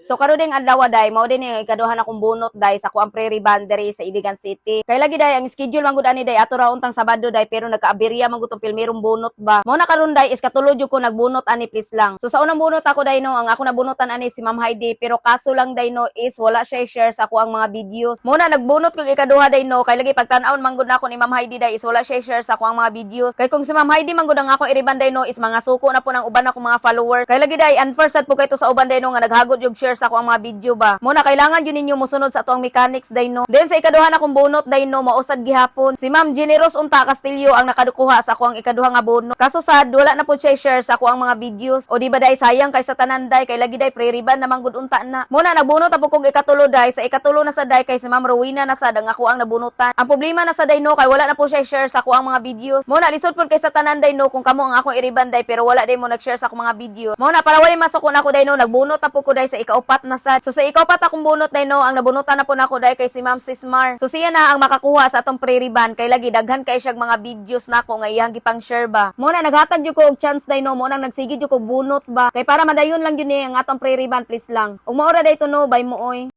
So karon ding adlaw day mao din ni ikaduha na kong bunot day sa kuang prairie boundary sa Iligan City. Kay lagi day ang schedule man gud ani day ato ra untang Sabado day pero nagkaaberya man gud tong pilmerong bunot ba. Mao na karon day is katulod jud ko nagbunot ani please lang. So sa unang bunot ako day no ang ako nabunotan ani si Ma'am Heidi pero kaso lang day no is wala siya share sa ako ang mga videos. Muna nagbunot ko ikaduha day no kay lagi pagtan-aon man gud nako ni Ma'am Heidi day is wala siya share sa ako ang mga videos. Kay kung si Ma'am Heidi man gud ang ako iriban day no is mga suko na po ng uban ako mga follower. Kay lagi day unfirst po kay to sa uban day no nga naghagod yung share sa ako ang mga video ba. Muna kailangan yun ninyo musunod sa tuang mechanics day no. Then sa ikaduha na kong bunot day no mausad gihapon. Si Ma'am Generos Unta Castillo ang nakadukuha sa ako ang ikaduha nga bunot. Kaso sad wala na po siya share sa ako ang mga videos. O di ba day sayang kay sa tanan day kay lagi day pre riban naman gud unta na. Muna nagbunot ako kog ikatulo day sa ikatulo na sa day kay si Ma'am Rowena na sad ang ako ang nabunutan. Ang problema na sa day no kay wala na po siya share sa ako ang mga videos. Muna lisod po kay sa tanan day no kung kamo ang akong iriban day pero wala day mo nag-share sa akong mga video. Muna para wala ko na ako day no nagbunot na po ko day sa ikaupat na sad. So sa ikaupat akong bunot day no ang nabunutan na po na ako day kay si Ma'am Sismar. So siya na ang makakuha sa atong prairie ban kay lagi daghan kay siya mga videos nako nga iyang gipang share ba. Muna naghatag jud ko og chance day no mo nang nagsigid jud ko bunot ba. Kay para madayon lang yun eh ang atong prairie ban please lang. Ug maura day to no by mo oy.